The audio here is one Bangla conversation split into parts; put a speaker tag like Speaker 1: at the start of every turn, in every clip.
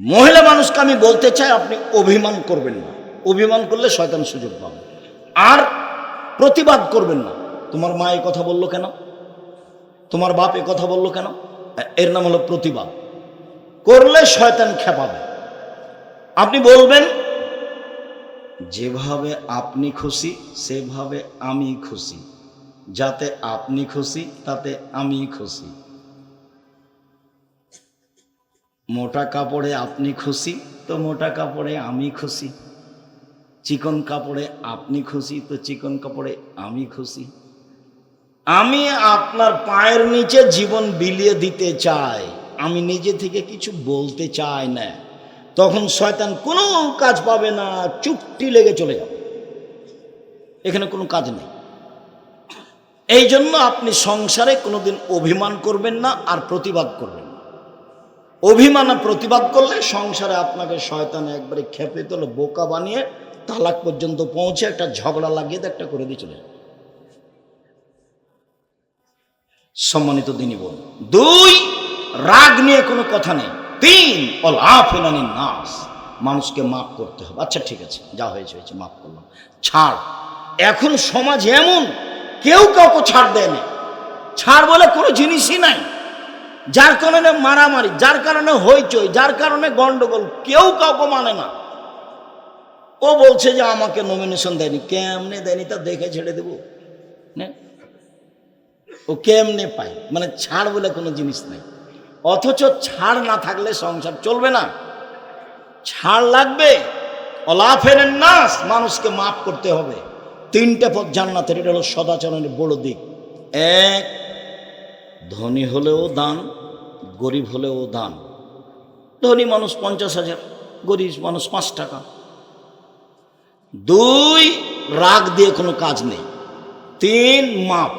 Speaker 1: মহিলা মানুষকে আমি বলতে চাই, আপনি অভিমান করবেন না। অভিমান করলে শয়তান সুযোগ পাবে। আর প্রতিবাদ করবেন না। তোমার মা এই কথা বলল কেন? তোমার বাপ এ কথা বলল কেন? এর নাম হলো প্রতিবাদ। করলে শয়তান খেপাবে। আপনি বলবেন, যেভাবে আপনি খুশি, সেভাবে আমি খুশি। যাতে আপনি খুশি, তাতে আমি খুশি। মোটা কাপড়ে আপনি খুশি, তো মোটা কাপড়ে আমি খুশি। চিকন কাপড়ে আপনি খুশি, তো চিকন কাপড়ে আমি খুশি। আমি আপনার পায়ের নিচে জীবন বিলিয়ে দিতে চাই। আমি নিজে থেকে কিছু বলতে চাই না। তখন শয়তান কোনো কাজ পাবে না, চুপটি লেগে চলে যাবে। এখানে কোনো কাজ নেই। এই জন্য আপনি সংসারে কোনোদিন অভিমান করবেন না আর প্রতিবাদ করবেন অভিমান প্রতিবাদ করলে সংসারে আপনাকে শয়তানে একবারে খেপে তোলে, বোকা বানিয়ে তালাক পর্যন্ত পৌঁছে একটা ঝগড়া লাগিয়ে একটা করে দিয়ে চলে সম্মানিত দিনী বোন, দুই, রাগ নিয়ে কোনো কথা নেই। তিন অল নাস, মানুষকে মাফ করতে হবে। আচ্ছা ঠিক আছে, যা হয়েছে হয়েছে, মাফ করলাম। ছাড়। এখন সমাজ এমন, কেউ কাউকে ছাড় দেয় না ছাড় বলে কোনো জিনিসই নাই। যার কারণে মারামারি, যার কারণে হইচই, যার কারণে গন্ডগোল, কেউ কাউকে মানে না। ও বলছে যে আমাকে নমিনেশন দেয়নি। কেমনে দেয়নি তা দেখে ছেড়ে দেবো। ও কেমনে পাই মানে ছাড় বলে কোনো জিনিস নেই। অথচ ছাড় না থাকলে সংসার চলবে না। ছাড় লাগবে। অলাফের নাস মানুষকে মাফ করতে হবে। তিনটে পথ জান্নাতের, এটা হলো সদাচরণের বড় দিক। এক, ধনী হলেও দান। গরিব হলেও দান। ধনী মানুষ পঞ্চাশ হাজার, গরিব মানুষ পাঁচ টাকা। দুই, রাগ দিয়ে কোনো কাজ নেই। তিন, মাপ।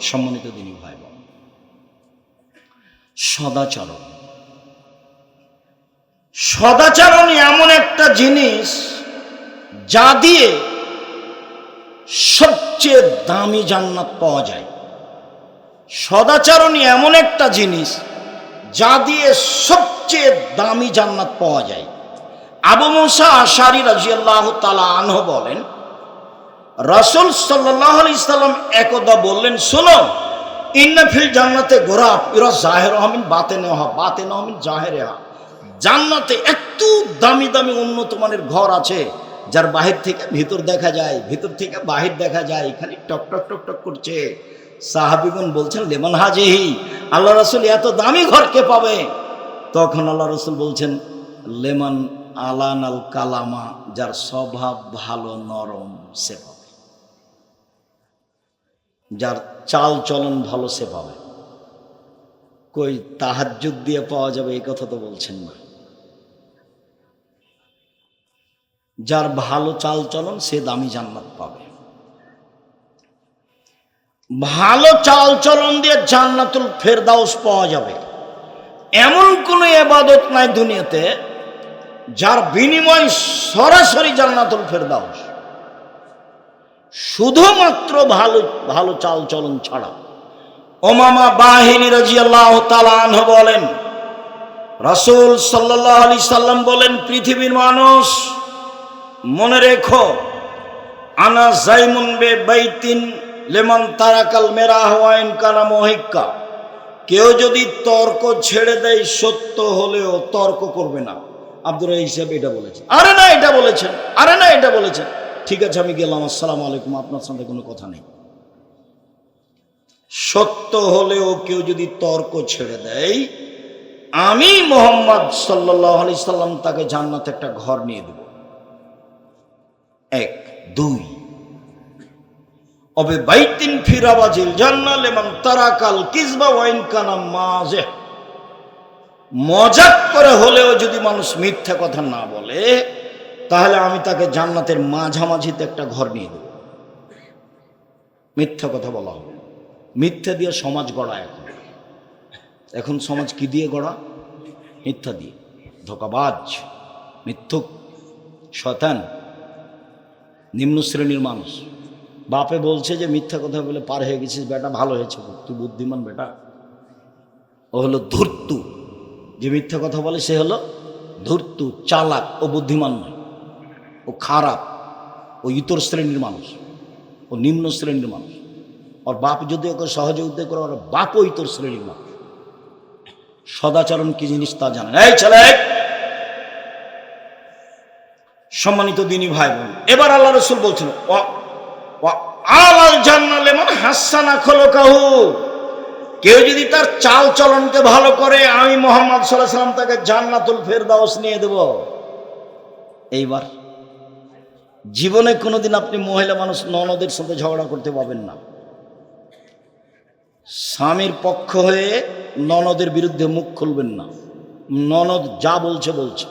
Speaker 1: সম্মানিত দিনী ভাই বোন সদাচরণ। সদাচরণ এমন একটা জিনিস যা দিয়ে সবচেয়ে দামি জান্নাত পাওয়া যায়। সদাচরণ এমন একটা জিনিস যা দিয়ে সবচেয়ে দামি জান্নাত পাওয়া যায়। আবু মুসা আশারি রাজিয়াল্লাহ তালা আনহ বলেন, রসুল সাল্লাহ আলি একদা বললেন, শোনো ইন্নাফিল জান্নাতে গোরাফ ইরা জাহের আহমিন বাতে নেওয়া বাতে নহমিন জাহের জান্নাতে এত দামি দামি উন্নত মানের ঘর আছে, যার বাহির থেকে ভিতর দেখা যায়, ভিতর থেকে বাহির দেখা যায়, খালি টক টক টক টক করছে। সাহাবিগুন বলছেন, লেমন হাজেহি, আল্লাহ রসুল এত দামি ঘর কে পাবে? তখন আল্লাহ রসুল বলছেন, লেমন আলান আল কালামা, যার স্বভাব ভালো, নরম, সে পাবে। যার চাল চলন ভালো, সে পাবে। কই তাহাজ্জুদ দিয়ে পাওয়া যাবে, এই কথা তো বলছেন না। যার ভালো চাল চলন, সে দামি জান্নাত পাবে। ভালো চাল চলন দিয়ে জান্নাতুল ফেরদাউস পাওয়া যাবে। এমন কোনো এবাদত নাই দুনিয়াতে যার বিনিময় সরাসরি জান্নাতুল ফেরদাউস। শুধুমাত্র ভালো ভালো চাল চলন ছাড়া। ওমামা বাহিনী রাজিয়াল্লাহ তালাহ বলেন, রাসূল সাল্লাহ আলি সাল্লাম বলেন, পৃথিবীর মানুষ, মনে রেখো, আনা জাইমুন বে বাইতিন লেমন তারাকাল মেরা হওয়াইন কানা মহিক্কা। কেউ যদি তর্ক ছেড়ে দেয়, সত্য হলেও তর্ক করবে না। আব্দুর হিসাবে এটা বলেছেন। আরে না, এটা বলেছেন। আরে না, এটা বলেছেন। ঠিক আছে, আমি গেলাম। আসসালামু আলাইকুম। আপনার সাথে কোনো কথা নেই। সত্য হলেও কেউ যদি তর্ক ছেড়ে দেয়, আমি মোহাম্মদ সাল্লাহ আলি সাল্লাম তাকে জান্নাতে একটা ঘর নিয়ে দেব। এক, দুই অবে বাইতিন ফিরাবাজিল জান্নাল এবং তারাকাল কিসবা ওয়াইন কানা মাজে মজাক করে হলেও যদি মানুষ মিথ্যা কথা না বলে, তাহলে আমি তাকে জান্নাতের মাঝামাঝিতে একটা ঘর নিয়ে দেব। মিথ্যা কথা বলা হবে। মিথ্যা দিয়ে সমাজ গড়া এখন। এখন সমাজ কি দিয়ে গড়া? মিথ্যা দিয়ে। ধোকাবাজ, মিথ্যুক শতান নিম্ন শ্রেণির মানুষ। বাপে বলছে যে মিথ্যা কথা বলে পার হয়ে গেছিস, বেটা, ভালো হয়েছে তুই বুদ্ধিমান বেটা। ও হলো ধূর্তু। যে মিথ্যা কথা বলে সে হলো ধূর্ত, চালাক, ও বুদ্ধিমান নয়। ও খারাপ, ও ইতর শ্রেণির মানুষ, ও নিম্ন শ্রেণির মানুষ। ওর বাপ যদি ওকে সহজে সহযোগিতা করে, ওর বাপও ইতর শ্রেণির মানুষ। সদাচরণ কি জিনিস তা জানেন এই ছেলে! সম্মানিত দিনী ভাই বোন এবার আল্লাহ রসুল বলছেন "ওয়া- ওয়া আলাল জান্নালে মানে হাসানা খোলো কাহু কেউ যদি তার চাল চলনকে ভালো করে, আমি মোহাম্মদ সাল্লাহ সাল্লাম তাকে জান্নাতুল ফেরদাউস নিয়ে দেব। এইবার জীবনে কোনোদিন আপনি মহিলা মানুষ ননদের সাথে ঝগড়া করতে পারবেন না। স্বামীর পক্ষ হয়ে ননদের বিরুদ্ধে মুখ খুলবেন না। ননদ যা বলছে বলছে।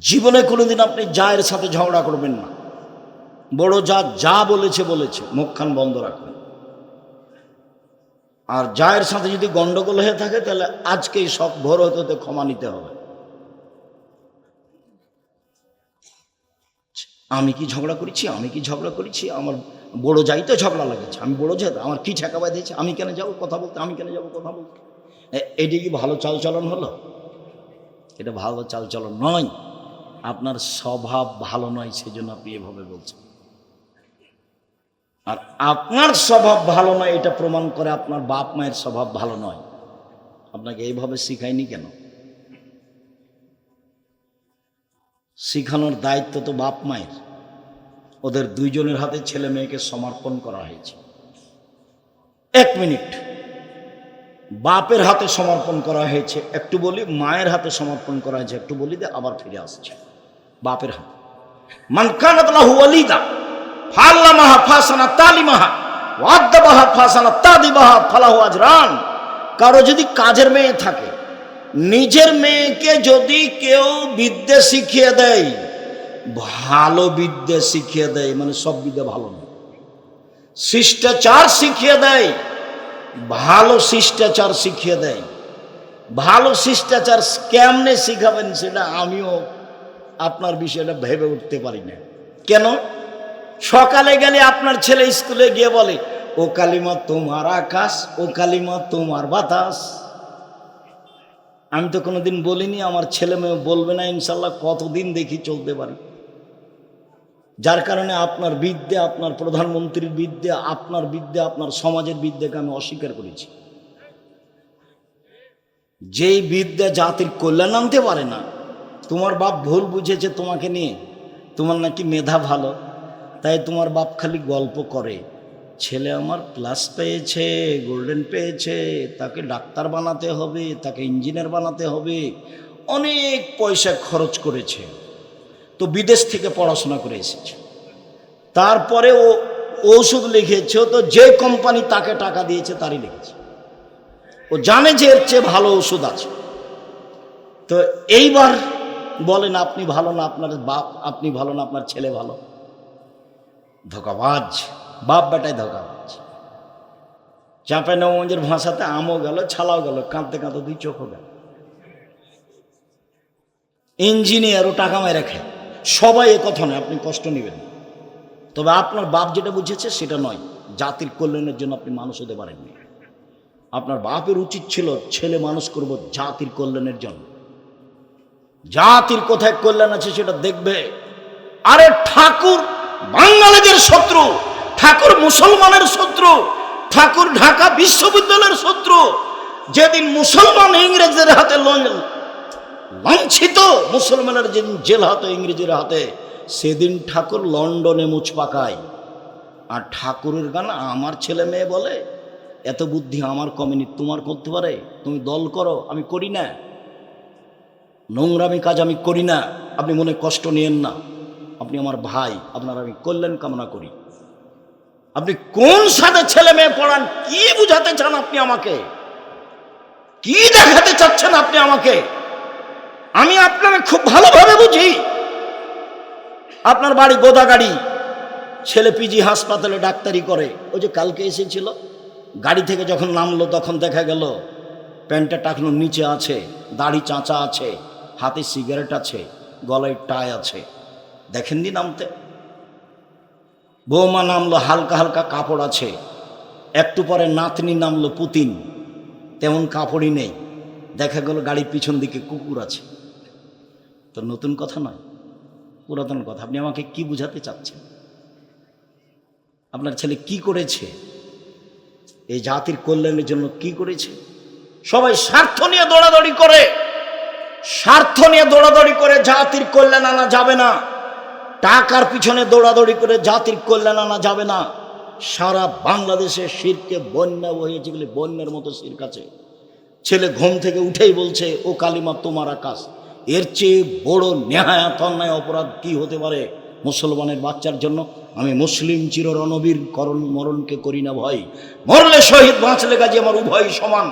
Speaker 1: জীবনে কোনোদিন আপনি জায়ের সাথে ঝগড়া করবেন না। বড় যা যা বলেছে বলেছে। মুখখান বন্ধ রাখবেন আর জায়ের সাথে যদি গন্ডগোল হয়ে থাকে, তাহলে আজকেই সব ভোর হতে হতে ক্ষমা নিতে হবে। আমি কি ঝগড়া করেছি? আমি কি ঝগড়া করেছি? আমার বড় যাইতে ঝগড়া লাগেছে। আমি বড় যাই আমার কি ঠেকা বাঁধিয়েছে? আমি কেন যাব? কথা বলতে, আমি কেন যাব? কথা বলতে। এটি কি ভালো চালচলন হলো? এটা ভালো চালচলন নয়। আপনার স্বভাব ভালো নয় সেই জন্য আপনি এভাবে বলছেন। আর আপনার স্বভাব ভালো নয়, এটা প্রমাণ করে আপনার বাপ মায়ের স্বভাব ভালো নয়। আপনাকে এইভাবে শিখায়নি কেন? শিখানোর দায়িত্ব তো বাপ মায়ের। ওদের দুইজনের হাতে ছেলে মেয়েকে সমর্পণ করা হয়েছে। এক মিনিট। বাপের হাতে সমর্পণ করা হয়েছে, একটু বলি, মায়ের হাতে সমর্পণ করা হয়েছে, একটু বলি দে, আবার ফিরে আসছে। বাপের হাতে। মানকানাত লাহু ওয়ালিদা। ফাল্লামাহা ফাসানা তালিমাহা, ওয়াদ্দাবাহা ফাসানা তাদিবাহা ফালাহু আজরান। কারও যদি কাজের মেয়ে থাকে, নিজের মেয়েকে যদি কেউ বিদ্যে শিখিয়ে দেয়, ভালো বিদ্যে শিখিয়ে দেয় মানে সব বিদ্যে ভালো না শিষ্টাচার শিখিয়ে দেয়, ভালো শিষ্টাচার শিখিয়ে দেয়। ভালো শিষ্টাচার কেমনে শিখাবেন সেটা আমিও আপনার বিষয়টা ভেবে উঠতে পারি না। কেন? সকালে গেলে আপনার ছেলে স্কুলে গিয়ে বলে, ও কালিমা তোমার আকাশ, ও কালিমা তোমার বাতাস। আমি তো কোনোদিন বলিনি, আমার ছেলে মেয়ে বলবে না, ইনশাল্লাহ কতদিন দেখি চলতে পারি। যার কারণে আপনার বিদ্যা, আপনার প্রধানমন্ত্রীর বিদ্যা, আপনার বিদ্যা, আপনার সমাজের বিদ্যাকে আমি অস্বীকার করেছি। যেই বিদ্যা জাতির কল্যাণ আনতে পারে না, তোমার বাপ ভুল বুঝেছে তোমাকে নিয়ে, তোমার নাকি মেধা ভালো। তাই তোমার বাপ খালি গল্প করে। ছেলে আমার প্লাস পেয়েছে গোল্ডেন পেয়েছে, তাকে ডাক্তার বানাতে হবে, তাকে ইঞ্জিনিয়ার বানাতে হবে, অনেক পয়সা খরচ করেছে। তো বিদেশ থেকে পড়াশোনা করে এসেছে। তারপরে ও ওষুধ লিখেছে তো যে কোম্পানি তাকে টাকা দিয়েছে তারই লিখেছে। ও জানে যে এর চেয়ে ভালো ওষুধ আছে। তো এইবার বলেন, আপনি ভালো না, আপনার বাপ, আপনি ভালো না, আপনার ছেলে ভালো? ধোকাবাজ, বাপ বেটায় ধোকাবাজ। চাঁপে নবমঞ্জের ভাষাতে আমও গেল, ছালাও গেল, কাঁদতে কাঁদতে দুই চোখও গেল। ইঞ্জিনিয়ারও টাকা মেরে খায়। সবাই এ কথা নয়, আপনি কষ্ট নেবেন তবে আপনার বাপ যেটা বুঝেছে সেটা নয়, জাতির কল্যাণের জন্য আপনি মানুষ হতে পারেননি। আপনার বাপের উচিত ছিল, ছেলে মানুষ করব জাতির কল্যাণের জন্য। জাতির কোথায় কল্যাণ আছে সেটা দেখবে। আরে ঠাকুর! বাঙালিদের শত্রু, ঠাকুর মুসলমানের শত্রু, ঠাকুর ঢাকা বিশ্ববিদ্যালয়ের শত্রু, যেদিন মুসলমান ইংরেজদের হাতে লাঞ্ছিত মুসলমানের যেদিন জেল হাতে ইংরেজের হাতে, সেদিন ঠাকুর লন্ডনে মুছ পাকায় আর ঠাকুরের গান আমার ছেলে মেয়ে বলে, এত বুদ্ধি আমার কমেনি, তোমার করতে পারে? তুমি দল করো, আমি করি না। নোংরামি কাজ আমি করি না, আপনি মনে কষ্ট নিয়েন না। আপনি আমার ভাই, আপনার আমি কল্যাণ কামনা করি। আপনি কোন সাথে ছেলে মেয়ে পড়ান, কি বুঝাতে চান আপনি আমাকে? কি দেখাতে চাচ্ছেন আপনি আমাকে? আমি আপনাকে খুব ভালোভাবে বুঝি। আপনার বাড়ি গোদাগাড়ি, ছেলে পিজি হাসপাতালে ডাক্তারি করে। ওই যে কালকে এসেছিল, গাড়ি থেকে যখন নামলো তখন দেখা গেল, প্যান্টটা টাকনো নিচে আছে, দাড়ি চাঁচা আছে, হাতে সিগারেট আছে, গলায় টাই আছে। দেখেননি নামতে? বৌমা নামলো হালকা হালকা কাপড় আছে, একটু পরে নাতনি নামলো পুতিন, তেমন কাপড়ই নেই, দেখা গেল গাড়ির পিছন দিকে কুকুর আছে। তো নতুন কথা নয়, পুরাতন কথা, আপনি আমাকে কি বুঝাতে চাচ্ছেন? আপনার ছেলে কি করেছে? এই জাতির কল্যাণের জন্য কি করেছে? সবাই স্বার্থ নিয়ে দৌড়াদৌড়ি করে, স্বার্থ নিয়ে দৌড়াদৌড়ি করে জাতির কল্যাণ আনা যাবে না। টাকার পিছনে দৌড়াদৌড়ি করে জাতির কল্যাণ আনা যাবে না। সারা বাংলাদেশে শিরকে বন্যা বহিয়েছে বলে বন্যার মতো শির কাছে ছেলে ঘুম থেকে উঠেই বলছে, ও কালিমা, তোমার আকাশ, এর চেয়ে বড় নেহায়াত অন্যায় অপরাধ কি হতে পারে মুসলমানের বাচ্চার জন্য? আমি মুসলিম চির রণবীর করণ মরণকে করি না ভয়। মরলে শহীদ, বাঁচলে গাজী, আমার উভয় সমান।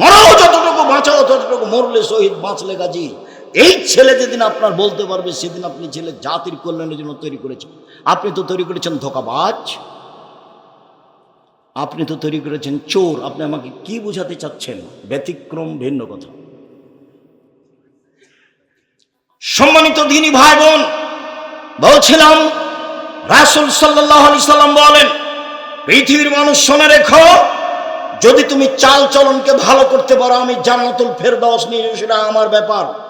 Speaker 1: মরাও যতটুকু, বাঁচাও ততটুকু, মরলে শহীদ, বাঁচলে গাজী। এই ছেলে যেদিন আপনার বলতে পারবে, সেদিন আপনি ছেলে জাতির কল্যাণের জন্য তৈরি করেছেন। আপনি তো তৈরি করেছেন ধোকাবাজ। আপনি তো তৈরি করেছেন চোর। আপনি আমাকে কি বোঝাতে চাচ্ছেন? ব্যতিক্রম, ভিন্ন কথা। সম্মানিত দিনী ভাই বোন বলছিলাম, রাসুল সাল্লাহ আলি সাল্লাম বলেন, পৃথিবীর মানুষ শোনে রেখো, যদি তুমি চাল চলনকে ভালো করতে পারো, আমি জান্নাতুল ফেরদাউস নিয়ে সেটা আমার ব্যাপার।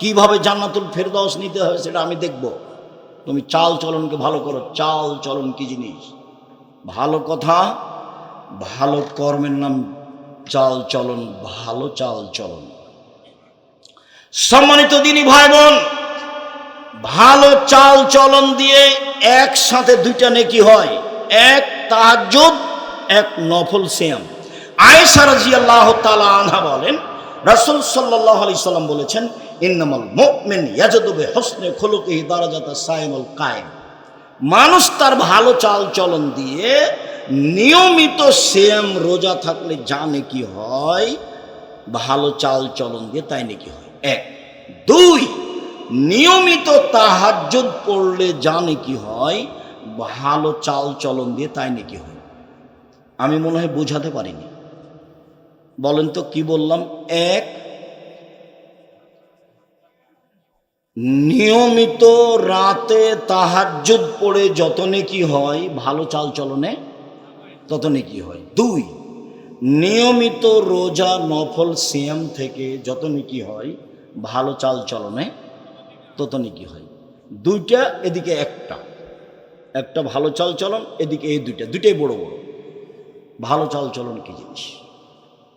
Speaker 1: কীভাবে জান্নাতুল ফেরদাউস নিতে হবে সেটা আমি দেখব। তুমি চাল চলনকে ভালো করো। চাল চলন কি জিনিস? ভালো কথা, ভালো কর্মের নাম চাল চলন, ভালো চাল চলন। সম্মানিত দিনী ভাই বোন ভালো চাল চলন দিয়ে একসাথে দুইটা নেকি হয়। এক তাহাজ্জুদ, এক নফল সিয়াম। আয়েশা রাদিয়াল্লাহু তাআলা আনহা বলেন, রাসূল সাল্লাল্লাহু আলাইহি সাল্লাম বলেছেন ইন্নামাল মুমিন ইয়াজদু বিহুসনি খুলুকিহি দারাজাতা সাইমুল কায়েম। মানুষ তার ভালো চাল চলন দিয়ে নিয়মিত সেম রোজা থাকলে জানে কি হয়? ভালো চাল চলন দিয়ে তাই নাকি হয়? এক। দুই, নিয়মিত তাহাজ্জুদ পড়লে জানে কি হয়? ভালো চাল চলন দিয়ে তাই নাকি হয়? আমি মনে হয় বোঝাতে পারিনি। বলেন তো কি বললাম? এক নিয়মিত রাতে তাহাজ্জুদ পড়ে যত নেকি হয়, ভালো চাল চলনে তত নেকি হয়? দুই, নিয়মিত রোজা নফল সিয়াম থেকে যত নেকি হয়, ভালো চাল চলনে তত নেকি হয়? দুইটা এদিকে একটা। একটা ভালো চাল চলন, এদিকে এই দুইটা। দুইটাই বড় বড়। ভালো চাল চলন কি জিনিস?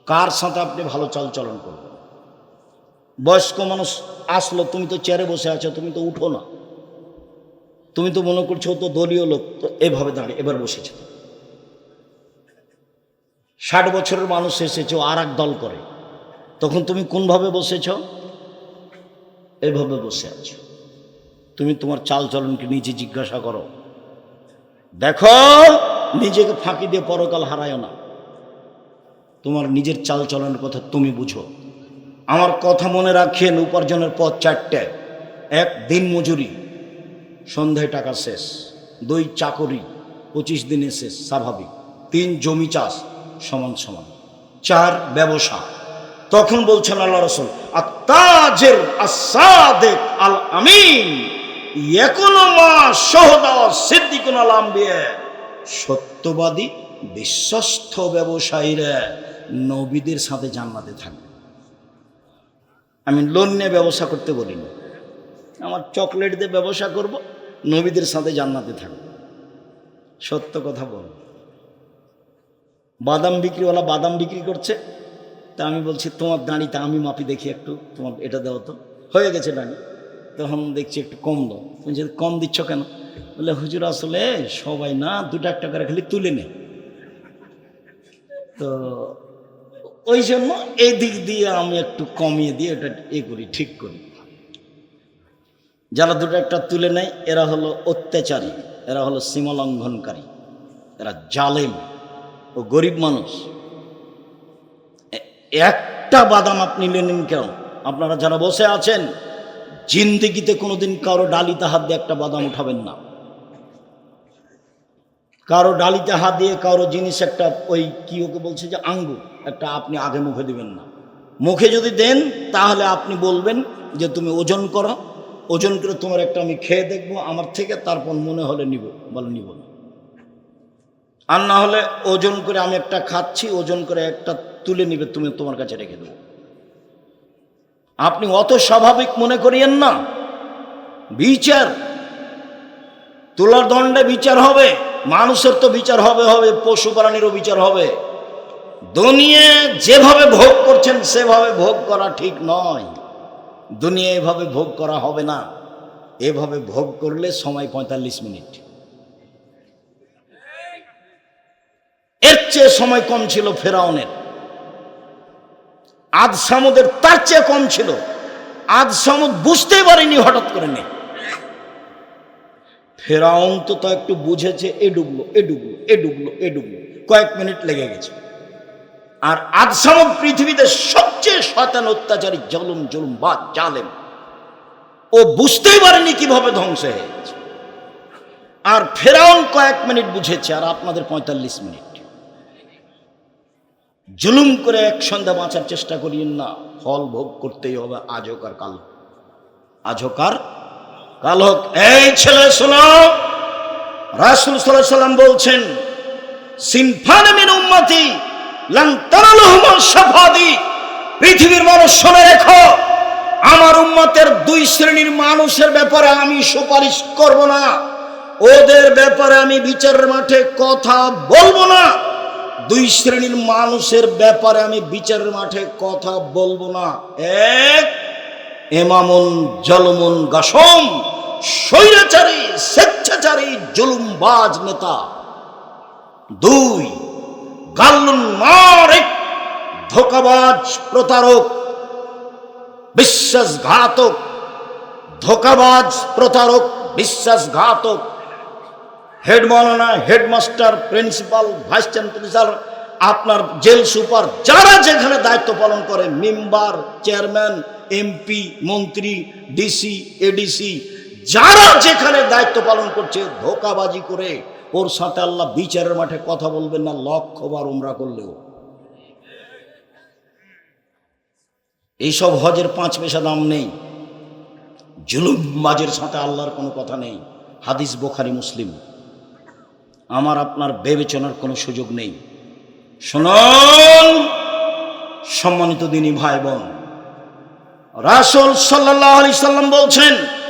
Speaker 1: কার সাথে আপনি ভালো চাল চলন করবেন? বয়স্ক মানুষ আসলো, তুমি তো চেয়ারে বসে আছো, তুমি তো উঠো না। তুমি তো মনে করছ তো দলীয় লোক, তো এভাবে দাঁড়িয়ে, এবার বসেছে। ষাট বছরের মানুষ এসেছে আর এক দল করে। তখন তুমি কোনভাবে বসেছ? এভাবে বসে আছো। তুমি তোমার চাল চলনকে নিজে জিজ্ঞাসা করো। দেখো, নিজেকে ফাঁকি দিয়ে পরকাল হারায় না। তোমার নিজের চাল চলনের কথা তুমি বুঝো। আমার কথা মনে রাখেন উপার্জনের পথ চারটে। এক, দিন মজুরি। সন্ধ্যায় টাকা শেষ। দুই, চাকরি। পঁচিশ দিনে শেষ, স্বাভাবিক। তিন, জমি চাষ সমান সমান। চার, ব্যবসা। তখন বলছেন আল্লাহ রসুল আত্মাজের আসাদেক আল আমিন। এখনও মা সহদা সিদ্দিকুন আল আম্বিয়া। সত্যবাদী, বিশ্বস্ত ব্যবসায়ীরা নবীদের সাথে জান্নাতে থাকবে। আমি লোন নিয়ে ব্যবসা করতে বলিনি। আমার চকলেট দিয়ে ব্যবসা করব, নবীদের সাথে জান্নাতে থাকব। সত্য কথা বল। বাদাম বিক্রিওয়ালা বাদাম বিক্রি করছে, তা আমি বলছি, তোমার দাঁড়িতে আমি মাপি দেখি একটু, তোমার এটা দাও তো। হয়ে গেছে দাঁড়ি। তখন দেখছি একটু কম দাও। তুমি যদি কম দিচ্ছ কেন? বলে, হুজুর, আসলে সবাই না, দুটো একটা করে খালি তুলে নে। তো ওই জন্য এই দিক দিয়ে আমি একটু কমিয়ে দিয়ে এটা এ করি, ঠিক করি। যারা দুটো একটা তুলে নেয়, এরা হলো অত্যাচারী, এরা হলো সীমালঙ্ঘনকারী, এরা জালেম ও গরিব মানুষ। একটা বাদাম আপনি নিলেন কেন? আপনারা যারা বসে আছেন, জিন্দিগিতে কোনোদিন কারও ডালিতে হাত দিয়ে একটা বাদাম উঠাবেন না। কারও ডালিতে হাত দিয়ে কারও জিনিস একটা ওই কি ওকে বলছে যে আঙ্গুর। একটা আপনি আগে মুখে দিবেন না। মুখে যদি দেন, তাহলে আপনি বলবেন যে তুমি ওজন করো। ওজন করে তোমার একটা আমি খেয়ে দেখব, আমার থেকে তারপর মনে হলে নিব, বলে নিব না। আর না হলে ওজন করে আমি একটা খাচ্ছি, ওজন করে একটা তুলে নিবে, তুমি তোমার কাছে রেখে দেবো। আপনি অত স্বাভাবিক মনে করিয়েন না। বিচার। তোলার দণ্ডে বিচার হবে, মানুষের তো বিচার হবে হবে পশু প্রাণীরও বিচার হবে। দুনিয়া যেভাবে ভোগ করছেন, সেভাবে ভোগ করা ঠিক নয়। দুনিয়া এভাবে ভোগ করা হবে না। এভাবে ভোগ করলে সময় পঁয়তাল্লিশ মিনিট। এর চেয়ে সময় কম ছিল ফেরাউনের। আজ সামুদের তার চেয়ে কম ছিল। আজ সামুদ বুঝতেই পারেনি হঠাৎ করে নেই ফেরাউন তো তো একটু বুঝেছে, এ ডুবলো এ ডুবলো এ ডুবলো এ ডুবলো। কয়েক মিনিট লেগে গেছে। আর আজ সামুদ পৃথিবীতে সবচেয়ে শয়তান অত্যাচারী জলুম, জুলুম বা জালেম। ও বুঝতেই পারেনি কীভাবে ধ্বংস হয়েছে। আর ফেরাউন কয়েক মিনিট বুঝেছে, আর আপনাদের পঁয়তাল্লিশ মিনিট। জুলুম করে এক সন্ধ্যা বাঁচার চেষ্টা করিয়েন না, ফল ভোগ করতেই হবে, আজ হোক আর কাল। আজ হোক আর কাল হোক। এই ছেলে, শোনো। রাসুল সাল্লাহ সাল্লাম বলছেন, সিনফান উম্মতি পৃথিবীর মানুষ শুনে রেখো, আমার উম্মতের দুই শ্রেণির মানুষের ব্যাপারে আমি সুপারিশ করব না। ওদের ব্যাপারে আমি বিচারের মাঠে কথা বলব না। দুই শ্রেণির মানুষের ব্যাপারে আমি বিচারের মাঠে কথা বলব না। এক, এমামুন জলমুন গাসম, স্বৈরাচারী, স্বেচ্ছাচারী, জুলুমবাজ নেতা। দুই ধোকাবাজ প্রতারক, বিশ্বাসঘাতক, ধোকাবাজ প্রতারক, বিশ্বাসঘাতক। হেড মৌলানা হেডমাস্টার, প্রিন্সিপাল, ভাইস চ্যান্সেলর আপনার জেল সুপার যারা যেখানে দায়িত্ব পালন করে, মেম্বার, চেয়ারম্যান, এমপি, মন্ত্রী, ডিসি, এডিসি, যারা যেখানে দায়িত্ব পালন করছে, ধোকাবাজি করে ওর সাথে আল্লাহ বিচারের মাঠে কথা বলবেন না, লক্ষবার উমরা করলেও। এইসব হজের পাঁচ পয়সা দাম নেই। জুলুম মাজের সাথে আল্লাহর কোনো কথা নেই। হাদিস বোখারি মুসলিম। আমার আপনার বিবেচনার কোনো সুযোগ নেই। শুনুন, সম্মানিত দিনী ভাই বোন। রাসুল সাল্লাহ আলি সাল্লাম বলছেন